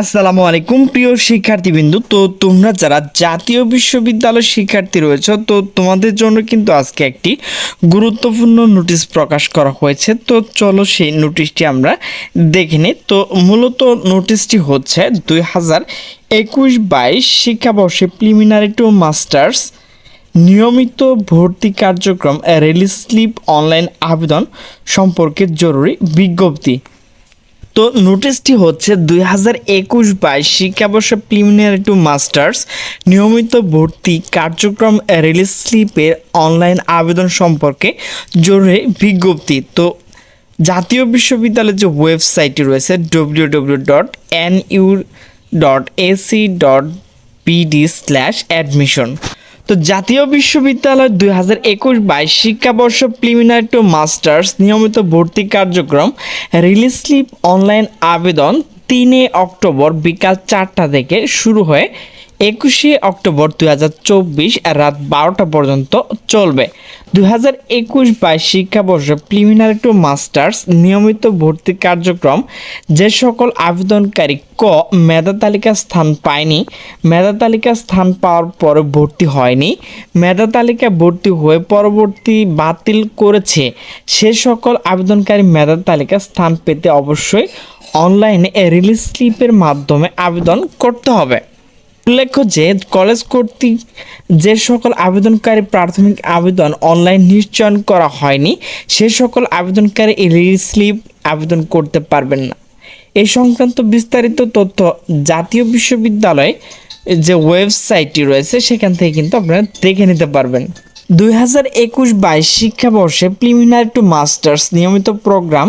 আসসালামু আলাইকুম, প্রিয় শিক্ষার্থীবৃন্দু। তো তোমরা যারা জাতীয় বিশ্ববিদ্যালয়ের শিক্ষার্থী রয়েছে, তো তোমাদের জন্য কিন্তু আজকে একটি গুরুত্বপূর্ণ নোটিশ প্রকাশ করা হয়েছে। তো চলো সেই নোটিশটি আমরা দেখে নিই। তো মূলত নোটিশটি হচ্ছে দুই হাজার একুশ বাইশ শিক্ষাবর্ষে প্রিলিমিনারি টু মাস্টার্স নিয়মিত ভর্তি কার্যক্রম রিলিজ স্লিপ অনলাইন আবেদন সম্পর্কে জরুরি বিজ্ঞপ্তি। তো নোটিশটি হচ্ছে দুই হাজার একুশ বাইশ শিক্ষাবর্ষ প্রিলিমিনারি টু মাস্টার্স নিয়মিত ভর্তি কার্যক্রম রিলিজ স্লিপের অনলাইন আবেদন সম্পর্কে জরুরি বিজ্ঞপ্তি। তো জাতীয় বিশ্ববিদ্যালয়ের যে ওয়েবসাইটটি রয়েছে W W dot N U dot A C dot B D slash admission তো জাতীয় বিশ্ববিদ্যালয় দুই হাজার একুশ বাইশ শিক্ষাবর্ষ প্রিমিনারি টু মাস্টার্স নিয়মিত ভর্তি কার্যক্রম রিলিজ স্লিপ অনলাইন আবেদন তিনে অক্টোবর বিকাল চারটা থেকে শুরু হয়ে একুশে অক্টোবর দুই হাজার চব্বিশ রাত বারোটা পর্যন্ত চলবে। দুই হাজার একুশ বাইশ শিক্ষাবর্ষ প্রিলিমিনারি টু মাস্টার্স নিয়মিত ভর্তি কার্যক্রম। যে সকল আবেদনকারী ক, মেধা তালিকা স্থান পায়নি। মেধা তালিকা স্থান পাওয়ার পরে ভর্তি হয়নি। মেধা তালিকা ভর্তি হয়ে পরবর্তী বাতিল করেছে। সে সকল আবেদনকারী মেধা তালিকা স্থান পেতে অবশ্যই অনলাইনে রিলিজ স্লিপের মাধ্যমে আবেদন করতে হবে। উল্লেখ্য যে কলেজ কর্তৃক যে সকল আবেদনকারী প্রাথমিক আবেদন অনলাইন নিশ্চয়ন করা হয়নি, সে সকল আবেদনকারী এই স্লিপ আবেদন করতে পারবেন না। এই সংক্রান্ত বিস্তারিত তথ্য জাতীয় বিশ্ববিদ্যালয় যে ওয়েবসাইটটি রয়েছে, সেখান থেকে কিন্তু আপনারা দেখে নিতে পারবেন। দুই হাজার একুশ বাইশ শিক্ষাবর্ষে প্রিলিমিনারি টু মাস্টার্স নিয়মিত প্রোগ্রাম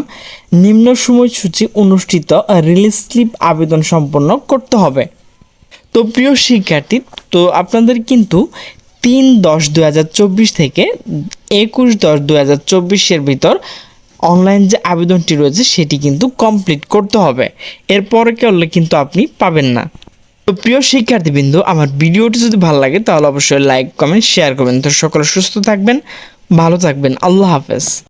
নিম্ন সময়সূচি অনুষ্ঠিত রিলিজ স্লিপ আবেদন সম্পন্ন করতে হবে। তো প্রিয় শিক্ষার্থী, তো আপনাদের কিন্তু তিন দশ দু হাজার চব্বিশ থেকে একুশ দশ দু হাজার চব্বিশের ভিতর অনলাইন যে আবেদনটি রয়েছে, সেটি কিন্তু কমপ্লিট করতে হবে। এরপরে করলে কিন্তু আপনি পাবেন না। তো প্রিয় শিক্ষার্থীবৃন্দ, আমার ভিডিওটি যদি ভালো লাগে, তাহলে অবশ্যই লাইক কমেন্ট শেয়ার করবেন। তো সকলে সুস্থ থাকবেন, ভালো থাকবেন। আল্লাহ হাফেজ।